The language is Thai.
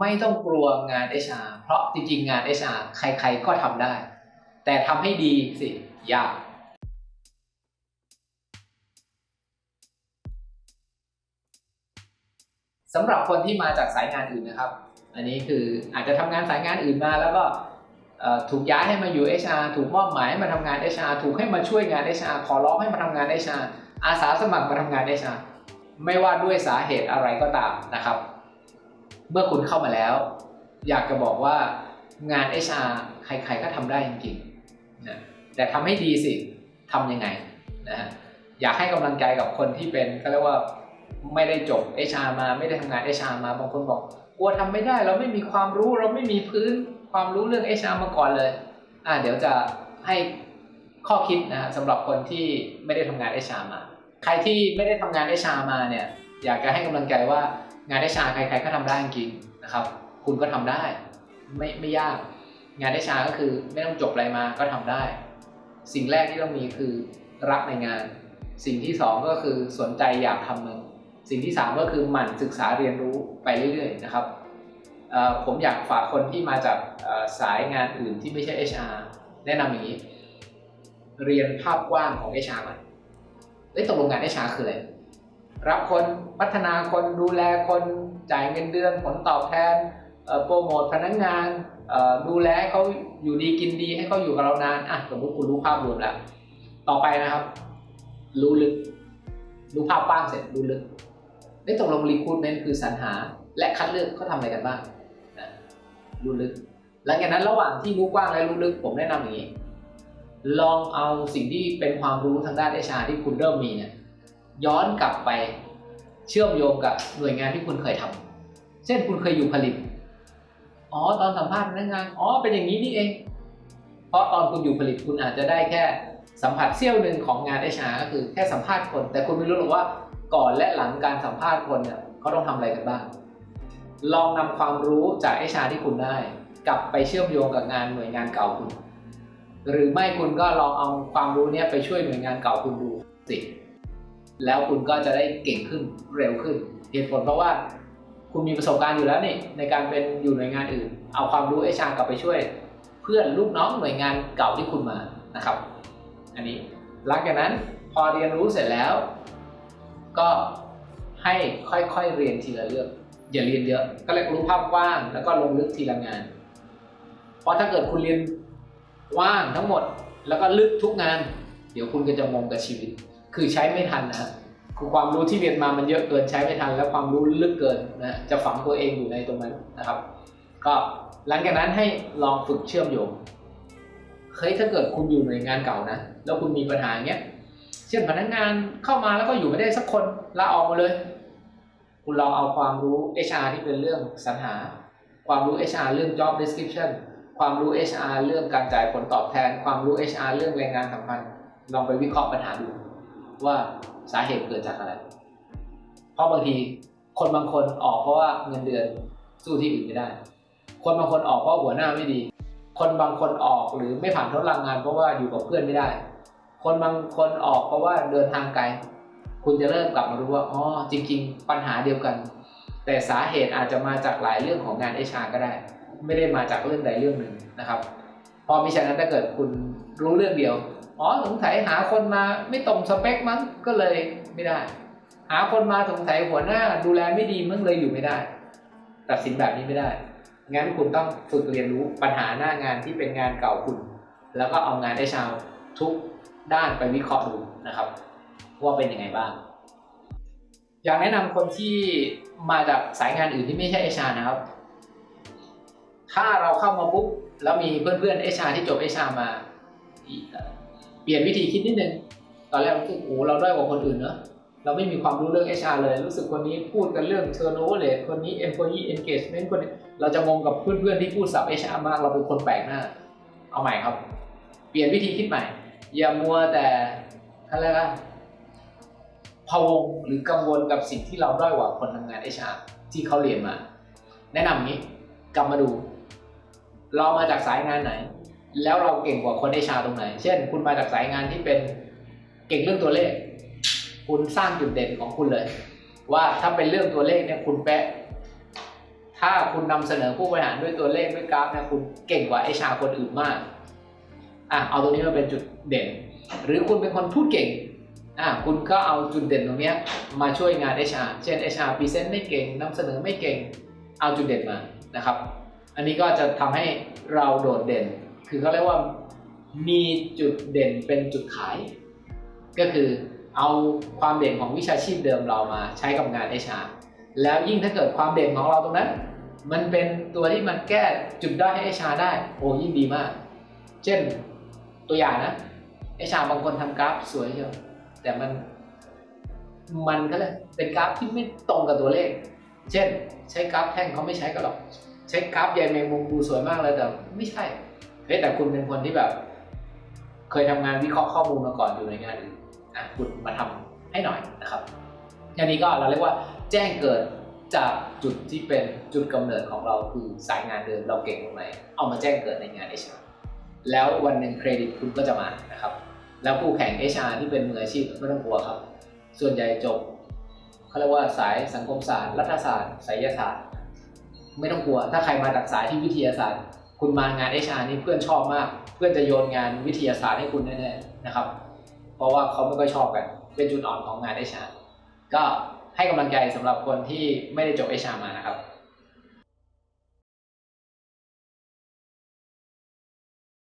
ไม่ต้องกลัวงาน HR เพราะจริงๆ งาน HR ใครๆ ก็ทำได้ แต่ทำให้ดีสิยาก สำหรับคนที่มาจากสายงานอื่นนะครับ อันนี้คืออาจจะทำงานสายงานอื่นมาแล้วก็ถูกย้ายให้มาอยู่ HR ถูกมอบหมายให้มาทำงาน HR ถูกให้มาช่วยงาน HR ขอร้องให้มาทำงาน HR อาสาสมัครมาทำงาน HR ไม่ว่าด้วยสาเหตุอะไรก็ตามนะครับ เมื่อคุณเข้ามาแล้ว อยากจะบอกว่างาน HR ใครๆก็ทำได้จริงๆนะแต่ทำให้ดีสิทำยังไงนะฮะอยากให้กำลังใจกับคนที่เป็นก็เรียกว่าไม่ได้จบ HR มาไม่ได้ทำงาน HR มาบางคนบอกกลัวทำไม่ได้เราไม่มีความรู้เราไม่มีพื้นความรู้เรื่อง HR มาก่อนเลยอ่าเดี๋ยวจะให้ข้อคิดนะฮะสำหรับคนที่ไม่ได้ทำงาน HR มา ใครที่ไม่ได้ทำงาน HR มาเนี่ยอยากจะให้กำลังใจว่า งาน HR ใครๆก็ทำได้จริงนะครับ คุณก็ทำได้ ไม่ไม่ยาก งาน HR ก็คือไม่ต้องจบอะไรมาก็ทำได้ สิ่งแรกที่ต้องมีคือรักในงาน สิ่งที่สองก็คือสนใจอยากทำมันสิ่งที่สามก็คือหมั่นศึกษาเรียนรู้ไปเรื่อยๆนะครับผมอยากฝากคนที่มาจากสายงานอื่นที่ไม่ใช่ HR แนะนำอย่างนี้ เรียนภาพกว้างของ HR มาเอ้ยตกลงงาน HR คืออะไร รับคนพัฒนาคนดูแลคนจ่ายเงินเดือนผลตอบแทนโปรโมทพนักงานดูแลเขาอยู่ดีกินดีให้เขาอยู่กับเรานานอะสมมติคุณรู้ภาพรวมแล้ว ต่อไปนะครับ รู้ลึก รู้ภาพกว้างเสร็จรู้ลึกได้ตกลงรีคูดเมนต์คือสรรหา และคัดเลือกเขาทำอะไรกันบ้างนะรู้ลึก หลังจากนั้นระหว่างที่รู้กว้างและรู้ลึก ผมแนะนำอย่างนี้ ลองเอาสิ่งที่เป็นความรู้ทางด้าน HR ที่คุณเริ่มมีเนี่ย ย้อนกลับไปเชื่อมโยงกับหน่วยงานที่คุณเคยทำเช่นคุณเคยอยู่ผลิต อ๋อตอนสัมภาษณ์พนักงาน อ๋อเป็นอย่างนี้นี่เอง เพราะตอนคุณอยู่ผลิตคุณอาจจะได้แค่สัมผัสเสี้ยวหนึ่งของงาน HR ก็คือแค่สัมภาษณ์คน แต่คุณไม่รู้หรอกว่าก่อนและหลังการสัมภาษณ์คนเนี่ยเขาต้องทำอะไรกันบ้าง ลองนำความรู้จาก HR ที่คุณได้ กลับไปเชื่อมโยงกับงานหน่วยงานเก่าคุณ หรือไม่คุณก็ลองเอาความรู้เนี้ยไปช่วยหน่วยงานเก่าคุณดูสิ แล้วคุณก็จะได้เก่งขึ้นเร็วขึ้น เหตุผลเพราะว่าคุณมีประสบการณ์อยู่แล้วนี่ในการเป็นอยู่หน่วยงานอื่น เอาความรู้ HR กลับไปช่วย เพื่อนลูกน้องหน่วยงานเก่าที่คุณมานะครับ อันนี้หลังจากนั้นพอเรียนรู้เสร็จแล้ว ก็ให้ค่อยๆเรียนทีละเรื่องอย่าเรียนเยอะ ก็เรียรู้ภาพกว้างแล้วก็ลงลึกทีละงาน เพราะถ้าเกิดคุณเรียนว่างทั้งหมด แล้วก็ลึกทุกงาน เดี๋ยวคุณก็จะงงกับชีวิต คือใช้ไม่ทันนะคือความรู้ที่เรียนมามันเยอะเกินใช้ไม่ทัน แล้วความรู้ลึกเกินนะจะฝังตัวเองอยู่ในตรงนั้นนะครับ ก็หลังจากนั้นให้ลองฝึกเชื่อมโยงเฮ้ยถ้าเกิดคุณอยู่หน่วยงานเก่านะแล้วคุณมีปัญหาอย่างเงี้ยเช่นพนักงานเข้ามาแล้วก็อยู่ไม่ได้สักคนลาออกมาเลย คุณลองเอาความรู้ HR ที่เป็นเรื่องสรรหา ความรู้ HR เรื่อง job description ความรู้ HR เรื่องการจ่ายผลตอบแทน ความรู้ HR เรื่องแรงงานสัมพันธ์ ลองไปวิเคราะห์ปัญหาดู ว่าสาเหตุเกิดจากอะไร เพราะบางทีคนบางคนออกเพราะว่าเงินเดือนสู้ที่อื่นไม่ได้ คนบางคนออกเพราะหัวหน้าไม่ดี คนบางคนออกหรือไม่ผ่านทดลองงาน เพราะว่าอยู่กับเพื่อนไม่ได้ คนบางคนออกเพราะว่าเดินทางไกล คุณจะเริ่มกลับมารู้ว่า อ๋อ จริง ๆ ปัญหาเดียวกัน แต่สาเหตุอาจจะมาจากหลายเรื่องของงาน HR ก็ได้ ไม่ได้มาจากเรื่องใดเรื่องหนึ่งนะครับ พอมิฉะนั้นถ้าเกิดคุณรู้เรื่องเดียว อ๋อสงสัยหาคนมาไม่ตรงสเปคมั้งก็เลยไม่ได้ หาคนมาสงสัยหัวหน้าดูแลไม่ดีมั้งเลยอยู่ไม่ได้ ตัดสินแบบนี้ไม่ได้ งั้นคุณต้องฝึกเรียนรู้ปัญหาหน้างานที่เป็นงานเก่าคุณ แล้วก็เอางานไอ้ชาวทุกด้านไปวิเคราะห์ดูนะครับ ว่าเป็นยังไงบ้าง อยากแนะนำคนที่มาจากสายงานอื่นที่ไม่ใช่เอชานะครับ ถ้าเราเข้ามาปุ๊บแล้วมีเพื่อนๆเอชาที่จบเอชามาที่ ปลี่ยนวิธีคิดนิดนึง ตอนแรกรู้สึกโอ้เราด้อยกว่าคนอื่นเนอะเราไม่มีความรู้เรื่อง HR เลย รู้สึกคนนี้พูดกันเรื่อง turnover rate คนนี้ employee engagement คนนี้เราจะงงกับเพื่อนๆที่พูดสับ HR มาก เราเป็นคนแปลกหน้า เอาใหม่ครับ เปลี่ยนวิธีคิดใหม่ อย่ามัวแต่อะไรนะพะวงหรือกังวลกับสิ่งที่เราด้อยกว่าคนทำงาน HR ที่เขาเรียนมา แนะนำงนี้กลับมาดู เรามาจากสายงานไหน แล้วเราเก่งกว่าคน HR ตรงไหน เช่น คุณมาจากสายงานที่เป็นเก่งเรื่องตัวเลข คุณสร้างจุดเด่นของคุณเลย ว่าถ้าเป็นเรื่องตัวเลขเนี่ยคุณแปะถ้าคุณนำเสนอผู้บริหารด้วยตัวเลขด้วยกราฟเนะคุณเก่งกว่า HR คนอื่นมากอะเอาตรงนี้มาเป็นจุดเด่น หรือคุณเป็นคนพูดเก่งอะคุณก็เอาจุดเด่นตรงเนี้ยมาช่วยงาน HR เช่น HR พรีเซนต์ไม่เก่งนำเสนอไม่เก่งเอาจุดเด่นมานะครับ อันนี้ก็จะทำให้เราโดดเด่น คือเขาเรียกว่ามีจุดเด่นเป็นจุดขาย ก็คือเอาความเด่นของวิชาชีพเดิมเรามาใช้กับงาน HR แล้วยิ่งถ้าเกิดความเด่นของเราตรงนั้น มันเป็นตัวที่มันแก้จุดด้อยให้ HR ได้โอ้ยิ่งดีมาก เช่นตัวอย่างนะ HR บางคนทำกราฟสวยเชียวแต่มันมันก็เลยเป็นกราฟที่ไม่ตรงกับตัวเลข เช่น ใช้กราฟแท่งเขาไม่ใช้กันหรอก ใช้กราฟใยแมงมุมดูสวยมากเลยแต่ไม่ใช่ เฮ้แต่คุณเป็นคนที่แบบ เคยทำงานวิเคราะห์ข้อมูลมาก่อนอยู่ในงานอื่นอะคุณมาทำให้หน่อยนะครับอันนี้ก็เราเรียกว่าแจ้งเกิดจากจุดที่เป็นจุดกำเนิดของเราคือสายงานเดิมเราเก่งตรงไหนเอามาแจ้งเกิดในงาน HR แล้ววันหนึ่งเครดิตคุณก็จะมานะครับ แล้วคู่แข่ง HR ที่เป็นมืออาชีพไม่ต้องกลัวครับ ส่วนใหญ่จบเขาเรียกว่าสายสังคมศาสตร์ รัฐศาสตร์ไสยศาสตร์ ไม่ต้องกลัว ถ้าใครมาจากสายที่วิทยาศาสตร์ คุณมางาน HR นี่เพื่อนชอบมาก เพื่อนจะโยนงานวิทยาศาสตร์ให้คุณแน่ๆนะครับ เพราะว่าเขาไม่ค่อยชอบกัน เป็นจุดอ่อนของงาน HR ก็ให้กำลังใจสำหรับคนที่ไม่ได้จบ HR มานะครับ